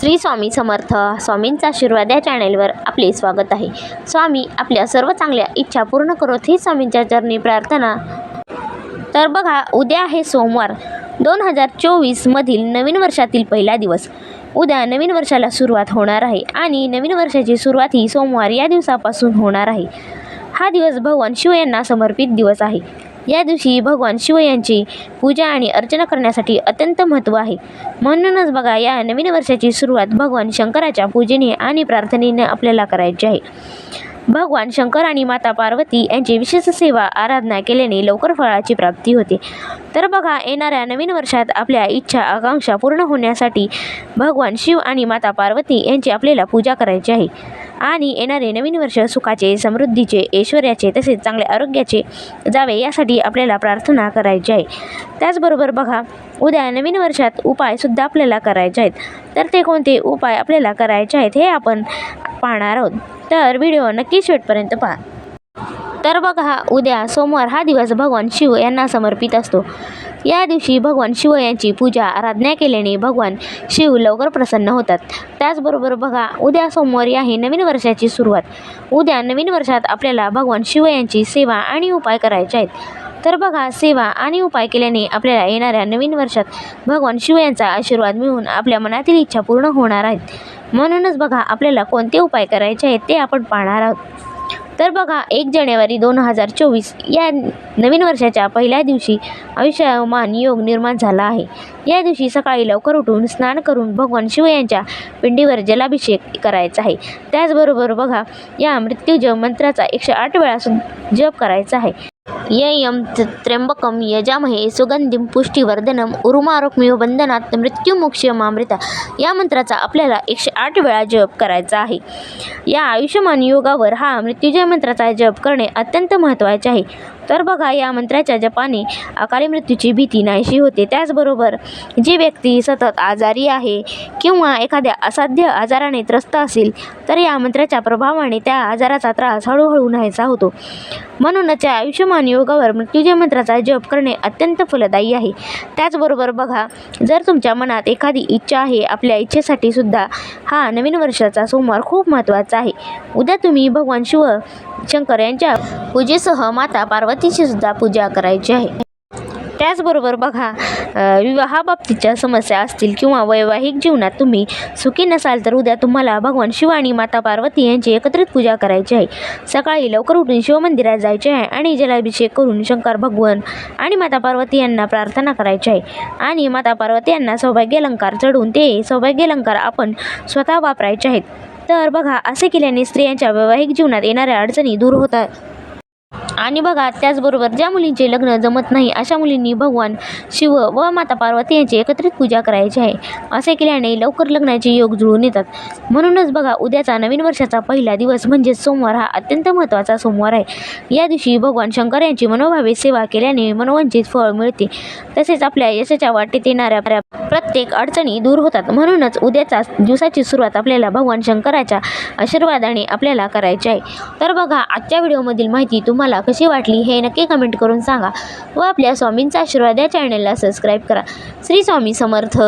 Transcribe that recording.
श्री स्वामी समर्थ स्वामींचा आशीर्वाद या चॅनेलवर आपले स्वागत आहे. स्वामी आपल्या सर्व चांगल्या इच्छा पूर्ण करोत ही स्वामींच्या चरणी प्रार्थना. तर बघा उद्या आहे सोमवार दोन हजार चोवीसमधील नवीन वर्षातील पहिला दिवस. उद्या नवीन वर्षाला सुरुवात होणार आहे आणि नवीन वर्षाची सुरुवात ही सोमवार या दिवसापासून होणार आहे. हा दिवस भगवान शिव यांना समर्पित दिवस आहे. या दिवशी भगवान शिव यांची पूजा आणि अर्चना करण्यासाठी अत्यंत महत्त्व आहे. म्हणूनच बघा या नवीन वर्षाची सुरुवात भगवान शंकराच्या पूजेने आणि प्रार्थनेने आपल्याला करायची आहे. भगवान शंकर आणि माता पार्वती यांची विशेष सेवा आराधना केल्याने लवकर फळाची प्राप्ती होते. तर बघा येणाऱ्या नवीन वर्षात आपल्या इच्छा आकांक्षा पूर्ण होण्यासाठी भगवान शिव आणि माता पार्वती यांची आपल्याला पूजा करायची आहे. आणि येणारे नवीन वर्ष सुखाचे समृद्धीचे ऐश्वर्याचे तसेच चांगले आरोग्याचे जावे यासाठी आपल्याला प्रार्थना करायची आहे. त्याचबरोबर बघा उद्या नवीन वर्षात उपायसुद्धा आपल्याला करायचे आहेत. तर ते कोणते उपाय आपल्याला करायचे आहेत हे आपण पाहणार आहोत. तर व्हिडिओ नक्की शेवटपर्यंत पहा. तर बघा उद्या सोमवार हा दिवस भगवान शिव यांना समर्पित असतो. या दिवशी भगवान शिव यांची पूजा आराधना केल्याने भगवान शिव लवकर प्रसन्न होतात. त्याचबरोबर बघा उद्या सोमवारी आहे नवीन वर्षाची सुरुवात. उद्या नवीन वर्षात आपल्याला भगवान शिव यांची सेवा आणि उपाय करायचे आहेत. तर बघा सेवा आणि उपाय केल्याने आपल्याला येणाऱ्या नवीन वर्षात भगवान शिव यांचा आशीर्वाद मिळून आपल्या मनातील इच्छा पूर्ण होणार आहेत. म्हणूनच बघा आपल्याला कोणते उपाय करायचे आहेत ते आपण पाहणार आहोत. तर बघा एक जानेवारी दोन हजार चोवीस या नवीन वर्षाच्या पहिल्या दिवशी आयुष्यमान योग निर्माण झाला आहे. या दिवशी सकाळी लवकर उठून स्नान करून भगवान शिव यांच्या पिंडीवर जलाभिषेक करायचा आहे. त्याचबरोबर बघा या मृत्यूजय मंत्राचा एकशे आठ वेळा सु जप करायचा आहे. ययम त्र्यंबकम यजामहे सुगंधिम पुष्टिवर्धनम उरुमारोग्मिव बंधनात मृत्युमुक्षमामृता. या मंत्राचा आपल्याला एकशे आठ वेळा जप करायचा आहे. या आयुष्यमान योगावर हा मृत्युजय मंत्राचा जप करणे अत्यंत महत्त्वाचे आहे. तर बघा या मंत्राच्या जपाने अकाली मृत्यूची भीती नाहीशी होते. त्याचबरोबर जी व्यक्ती सतत आजारी आहे किंवा एखाद्या असाध्य आजाराने त्रस्त असेल तर या मंत्राच्या प्रभावाने त्या आजाराचा त्रास हळूहळू नाहीसा होतो. म्हणूनच या आयुष्यमान योगावर मृत्युजय मंत्राचा जप करणे अत्यंत फलदायी आहे. त्याचबरोबर बघा जर तुमच्या मनात एखादी इच्छा आहे आपल्या इच्छेसाठी सुद्धा हा नवीन वर्षाचा सोमवार खूप महत्त्वाचा आहे. उद्या तुम्ही भगवान शिव शंकर यांच्या पूजेसह माता पार्वतीची सुद्धा पूजा करायची आहे. त्याचबरोबर बघा विवाहाबाबतीच्या समस्या असतील किंवा वैवाहिक जीवनात तुम्ही सुखी नसाल तर उद्या तुम्हाला भगवान शिव आणि माता पार्वती यांची एकत्रित पूजा करायची आहे. सकाळी लवकर उठून शिवमंदिरात जायचे आहे आणि जलाभिषेक करून शंकर भगवान आणि माता पार्वती यांना प्रार्थना करायची आहे. आणि माता पार्वती यांना सौभाग्य अलंकार चढवून ते सौभाग्य अलंकार आपण स्वतः वापरायचे आहेत. तर बघा असे केल्याने स्त्रियांच्या वैवाहिक जीवनात येणाऱ्या अडचणी दूर होतात. आणि बघा त्याचबरोबर ज्या मुलींचे लग्न जमत नाही अशा मुलींनी भगवान शिव व माता पार्वती यांची एकत्रित पूजा करायची आहे. असे केल्याने लवकर लग्नाचे योग जुळून येतात. म्हणूनच बघा उद्याचा नवीन वर्षाचा पहिला दिवस म्हणजेच सोमवार हा अत्यंत महत्त्वाचा सोमवार आहे. या दिवशी भगवान शंकर यांची मनोभावे सेवा केल्याने मनोवंचित फळ मिळते. तसेच आपल्या यशाच्या वाटेत येणाऱ्या प्रत्येक अडचणी दूर होतात. म्हणूनच उद्याचा दिवसाची सुरुवात आपल्याला भगवान शंकराच्या आशीर्वादाने आपल्याला करायची आहे. तर बघा आजच्या व्हिडिओमधील माहिती तुम्हाला कशी वाटली हे नक्की कमेंट करून सांगा. व आपल्या स्वामींचा आशीर्वाद या चॅनलला सबस्क्राईब करा. श्री स्वामी समर्थ.